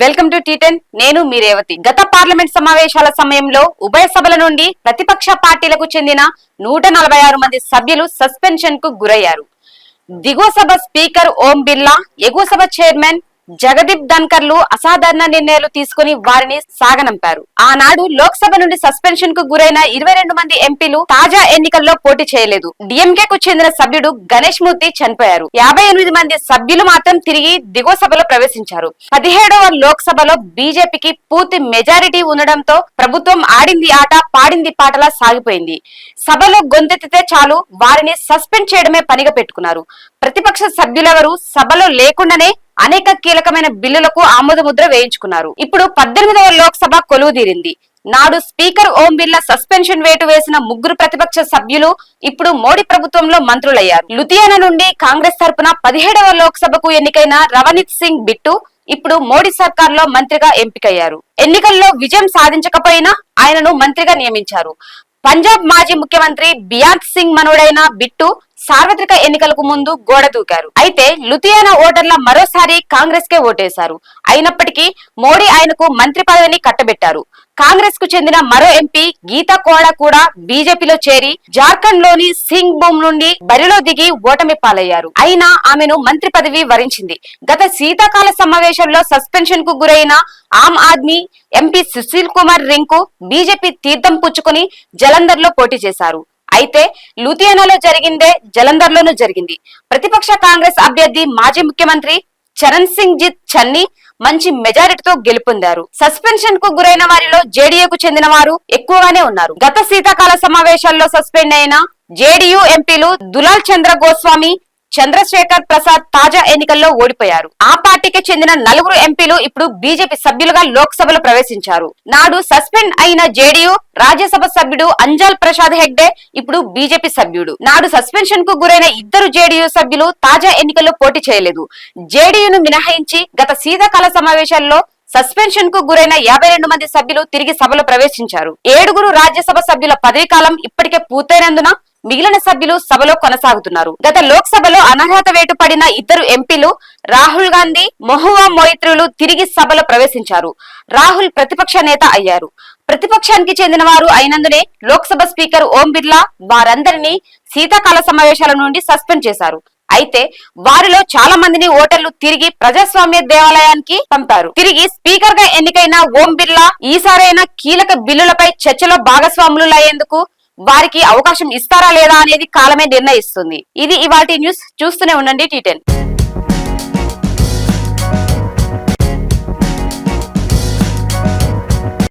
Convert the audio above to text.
Welcome to T10 నేను మీ రేవతి. గత parliament సమావేశాల సమయంలో ఉభయ సభల నుండి ప్రతిపక్ష పార్టీలకు చెందిన నూట నలభై ఆరు మంది సభ్యులు సస్పెన్షన్కు గురయ్యారు. దిగువ సభ స్పీకర్ ఓం బిర్లా ఎగువ సభ చైర్మన్ జగదీప్ ధన్కర్లు అసాధారణ నిర్ణయాలు తీసుకుని వారిని సాగనంపారు. ఆనాడు లోక్సభ నుండి సస్పెన్షన్కు గురైన ఇరవై రెండు మంది ఎంపీలు తాజా ఎన్నికల్లో పోటీ చేయలేదు. డిఎంకే కు చెందిన సభ్యుడు గణేష్ మూర్తి చనిపోయారు. యాభై ఎనిమిది మంది సభ్యులు మాత్రం తిరిగి దిగువ సభలో ప్రవేశించారు. పదిహేడవ లోక్సభలో బీజేపీకి పూర్తి మెజారిటీ ఉండడంతో ప్రభుత్వం ఆడింది ఆట పాడింది పాటలా సాగిపోయింది. సభలో గొంతెత్తితే చాలు వారిని సస్పెండ్ చేయడమే పనిగా పెట్టుకున్నారు. ప్రతిపక్ష సభ్యులెవరూ సభలో లేకుండానే అనేక కీలకమైన బిల్లులకు ఆమోదముద్ర వేయించుకున్నారు. ఇప్పుడు పద్దెనిమిదవ లోక్సభ కొలువుదీరింది. నాడు స్పీకర్ ఓం బిర్లా సస్పెన్షన్ వేటు వేసిన ముగ్గురు ప్రతిపక్ష సభ్యులు ఇప్పుడు మోడీ ప్రభుత్వంలో మంత్రులయ్యారు. లుధియానా నుండి కాంగ్రెస్ తరపున పదిహేడవ లోక్సభకు ఎన్నికైన రవనీత్ సింగ్ బిట్టు ఇప్పుడు మోడీ సర్కార్లో మంత్రిగా ఎంపికయ్యారు. ఎన్నికల్లో విజయం సాధించకపోయినా ఆయనను మంత్రిగా నియమించారు. పంజాబ్ మాజీ ముఖ్యమంత్రి బియాంత్ సింగ్ మనోడైన బిట్టు సార్వత్రిక ఎన్నికలకు ముందు గోడ దూకారు. అయితే లుధియానా ఓటర్ల మరోసారి కాంగ్రెస్ కే ఓటేశారు. అయినప్పటికీ మోడీ ఆయనకు మంత్రి పదవిని కట్టబెట్టారు. కాంగ్రెస్కు చెందిన మరో ఎంపీ గీతా కోడా కూడా బీజేపీలో చేరి జార్ఖండ్లోని సింగ్ భూమ్ నుండి బరిలో దిగి ఓటమి పాలయ్యారు. అయినా ఆమెను మంత్రి పదవి వరించింది. గత శీతాకాల సమావేశంలో సస్పెన్షన్కు గురైన ఆమ్ ఆద్మీ ఎంపీ సుశీల్ కుమార్ రింకు బీజేపీ తీర్థం పుచ్చుకుని జలంధర్లో పోటీ చేశారు. అయితే లూథియానాలో జరిగిందే జలంధర్ లోనూ జరిగింది. ప్రతిపక్ష కాంగ్రెస్ అభ్యర్థి మాజీ ముఖ్యమంత్రి చరణ్ సింగ్ జిత్ చన్ని మంచి మెజారిటీతో గెలుపొందారు. సస్పెన్షన్కు గురైన వారిలో జేడీయూకు చెందిన వారు ఎక్కువగానే ఉన్నారు. గత శీతాకాల సమావేశాల్లో సస్పెండ్ అయిన జేడీయూ ఎంపీలు దులాల్ చంద్ర గోస్వామి చంద్రశేఖర్ ప్రసాద్ తాజా ఎన్నికల్లో ఓడిపోయారు. ఆ పార్టీకి చెందిన నలుగురు ఎంపీలు ఇప్పుడు బీజేపీ సభ్యులుగా లోక్సభలో ప్రవేశించారు. నాడు సస్పెండ్ అయిన జేడీయూ రాజ్యసభ సభ్యుడు అంజాల్ ప్రసాద్ హెగ్డే ఇప్పుడు బీజేపీ సభ్యుడు. నాడు సస్పెన్షన్కు గురైన ఇద్దరు జేడీయూ సభ్యులు తాజా ఎన్నికల్లో పోటీ చేయలేదు. జేడీయూను మినహాయించి గత శీతాకాల సమావేశాల్లో సస్పెన్షన్కు గురైన యాభై రెండు మంది సభ్యులు తిరిగి సభలో ప్రవేశించారు. ఏడుగురు రాజ్యసభ సభ్యుల పదవీ కాలం ఇప్పటికే పూర్తయినందున మిగిలిన సభ్యులు సభలో కొనసాగుతున్నారు. గత లోక్సభలో అనర్హత వేటు పడిన ఇద్దరు ఎంపీలు రాహుల్ గాంధీ మొహువా మొయిత్రులు తిరిగి సభలో ప్రవేశించారు. రాహుల్ ప్రతిపక్ష నేత అయ్యారు. ప్రతిపక్షానికి చెందిన వారు అయినందునే లోక్సభ స్పీకర్ ఓం బిర్లా వారందరినీ శీతాకాల సమావేశాల నుండి సస్పెండ్ చేశారు. అయితే వారిలో చాలా మందిని ఓటర్లు తిరిగి ప్రజాస్వామ్య దేవాలయానికి పంపారు. తిరిగి స్పీకర్గా ఎన్నికైన ఓం బిర్లా ఈసారైనా కీలక బిల్లులపై చర్చలో భాగస్వాములు అయ్యేందుకు వారికి అవకాశం ఇస్తారా లేదా అనేది కాలమే నిర్ణయిస్తుంది. ఇది ఇవాటి న్యూస్. చూస్తూనే ఉండండి టీ